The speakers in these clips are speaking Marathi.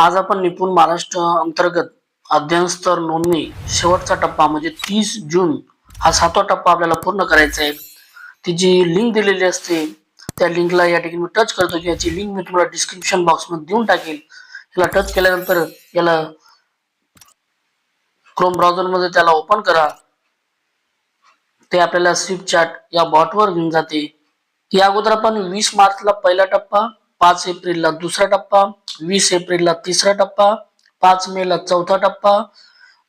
आज आपण निपुण महाराष्ट्र अंतर्गत अध्ययन स्तर नोंदणी शेवटचा टप्पा म्हणजे तीस जून हा सातवा टप्पा आपल्याला पूर्ण करायचा आहे. ती जी लिंक दिलेली असते त्या लिंकला या ठिकाणी मी टच करतो. की याची लिंक मी तुम्हाला डिस्क्रिप्शन बॉक्समध्ये देऊन टाकेल. याला टच केल्यानंतर याला क्रोम ब्राउझरमध्ये त्याला ओपन करा. ते आपल्याला स्विफ्ट चॅट या बॉटवर घेऊन जाते. या अगोदर आपण वीस मार्चला पहिला टप्पा पाच एप्रिलला दुसरा टप्पा वीस एप्रिलला तिसरा टप्पा पाच मेला चौथा टप्पा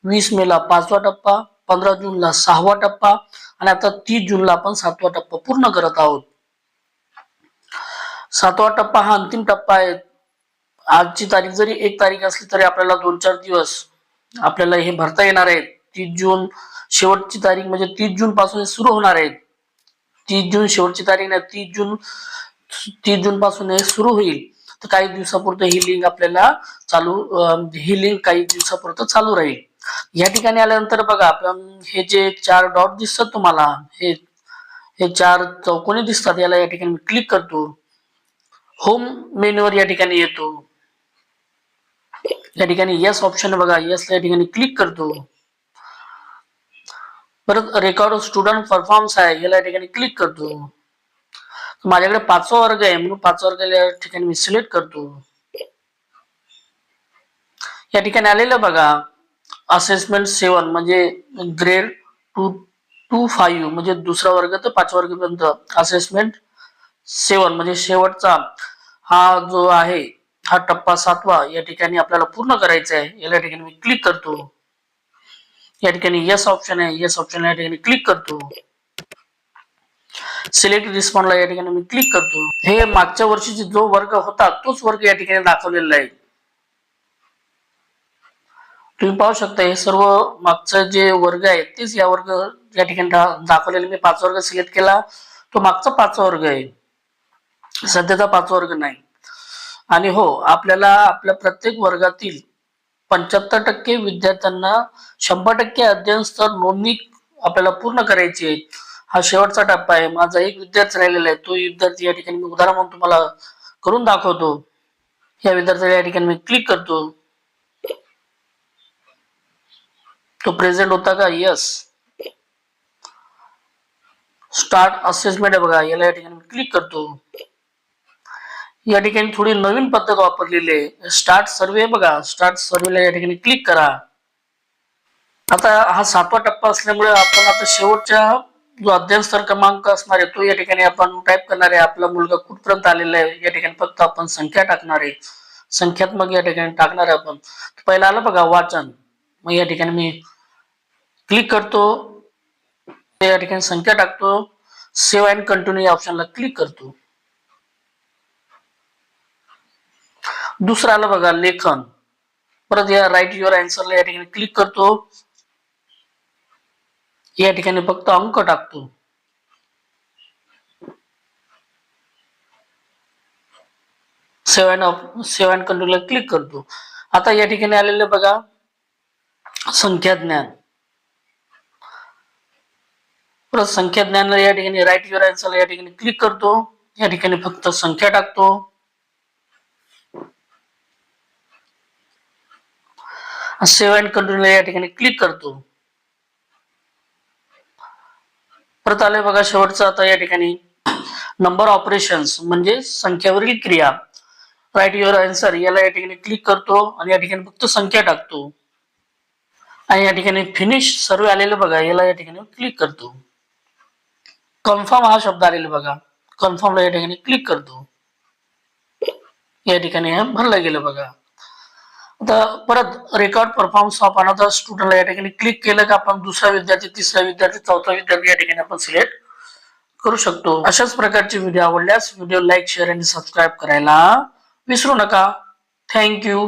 वीस मेला पाचवा टप्पा पंधरा जूनला सहावा टप्पा आणि आता तीस जूनला आपण सातवा टप्पा पूर्ण करत आहोत. सातवा टप्पा हा अंतिम टप्पा आहे. आजची तारीख जरी एक तारीख असली तरी आपल्याला दोन चार दिवस आपल्याला हे भरता येणार आहे तीस जून शेवटची तारीख म्हणजे तीस जून पासून सुरू होणार आहे तीस जून शेवटची तारीख नाही तीस जून तीस जून पासून हे सुरू होईल. तर काही दिवसापुरतं ही लिंक आपल्याला चालू ही म्हणजे लिंक काही दिवसापुरतं चालू राहील. या ठिकाणी आल्यानंतर बघा आपण हे जे चार डॉट दिसतात तुम्हाला हे हे चार चौकोनी दिसतात याला या ठिकाणी मी क्लिक करतो. होम मेन्यूवर या ठिकाणी येतो. या ठिकाणी यस ऑप्शन बघा यस या ठिकाणी क्लिक करतो. परत रेकॉर्ड स्टुडंट परफॉर्मन्स आहे याला या ठिकाणी क्लिक करतो. माझ्याकडे पाचवा वर्ग आहे म्हणून पाचवा वर्ग या ठिकाणी मी सिलेक्ट करतो. या ठिकाणी आलेलं बघा असेसमेंट सेवन म्हणजे ग्रेड टू टू फाईव्ह म्हणजे दुसरा वर्ग तर पाचवा वर्गपर्यंत असेसमेंट सेवन म्हणजे शेवटचा हा जो आहे हा टप्पा सातवा या ठिकाणी आपल्याला पूर्ण करायचा आहे. याला या ठिकाणी मी क्लिक करतो. या ठिकाणी यस ऑप्शन आहे यस ऑप्शन या ठिकाणी क्लिक करतो. सिलेक्ट रिस्पॉन्डला या ठिकाणी मी क्लिक करतो. हे मागच्या वर्षीचे जो वर्ग होता तोच वर्ग या ठिकाणी दाखवलेला आहे. तुम्ही पाहू शकता हे सर्व मागचं जे वर्ग आहे तेच या वर्ग या ठिकाणी दाखवलेले. मी पाच वर्ग सिलेक्ट केला. तो मागचा पाचवा वर्ग आहे. सध्याचा पाचवा वर्ग नाही. आणि हो आपल्याला आपल्या प्रत्येक वर्गातील पंच्याहत्तर टक्के विद्यार्थ्यांना शंभर टक्के अध्ययन स्तर नोंदणी आपल्याला पूर्ण करायची आहे. हा शेवटचा टप्पा आहे. माझा एक विद्यार्थी राहिलेला आहे. तो विद्यार्थी या ठिकाणी मी उदाहरण म्हणून तुम्हाला करून दाखवतो. या विद्यार्थ्याला या ठिकाणी मी क्लिक करतो. तो प्रेझेंट होता का? यस स्टार्ट असेसमेंट आहे बघा. याला या ठिकाणी मी क्लिक करतो. या ठिकाणी थोडी नवीन पद्धत वापरलेली आहे. स्टार्ट सर्वे बघा. स्टार्ट सर्वेला या ठिकाणी क्लिक करा. आता हा सातवा टप्पा असल्यामुळे आपण आता शेवटच्या जो अध्ययन स्तर क्रमांक असणार आहे तो या ठिकाणी आपण टाईप करणार आहे. आपला मुलगा कुठपर्यंत आलेला आहे या ठिकाणी फक्त आपण संख्या टाकणार आहे. संख्यात्मक या ठिकाणी टाकणार आहे आपण. पहिला आलं बघा वाचन. मग या ठिकाणी मी क्लिक करतो. या ठिकाणी संख्या टाकतो. सेव्ह अँड कंटिन्यू या ऑप्शनला क्लिक करतो. दुसरं आलं बघा लेखन. परत या राईट युअर अँसरला या ठिकाणी क्लिक करतो. या ठिकाणी फक्त अंक टाकतो. सेवन ऑफ सेवन कंट्रोलला क्लिक करतो. आता या ठिकाणी आलेलं बघा. संख्या ज्ञान. परत संख्या ज्ञानला या ठिकाणी राईट युअर आन्सरला या ठिकाणी क्लिक करतो. या ठिकाणी फक्त संख्या टाकतो. सेवन कंट्रोलला या ठिकाणी क्लिक करतो. परत आले बघा शेवटचं आता या ठिकाणी. नंबर ऑपरेशन्स म्हणजे संख्यावरील क्रिया. राईट युअर आन्सर याला या ठिकाणी क्लिक करतो आणि या ठिकाणी फक्त संख्या टाकतो. आणि या ठिकाणी फिनिश सर्व आलेलं बघा याला या ठिकाणी क्लिक करतो. कन्फर्म हा शब्द आलेला बघा. कन्फर्मला या ठिकाणी क्लिक करतो. या ठिकाणी भरला भरलं गेलं बघा. आता परत रेकॉर्ड परफॉर्मन्स ऑफ अनदर स्टुडंटला या ठिकाणी क्लिक केलं की आपण दुसरा विद्यार्थी तिसरा विद्यार्थी चौथा विद्यार्थी या ठिकाणी आपण सिलेक्ट करू शकतो. अशाच प्रकारचे व्हिडिओ आवडल्यास व्हिडिओ लाईक शेअर आणि सबस्क्राईब करायला विसरू नका. थँक्यू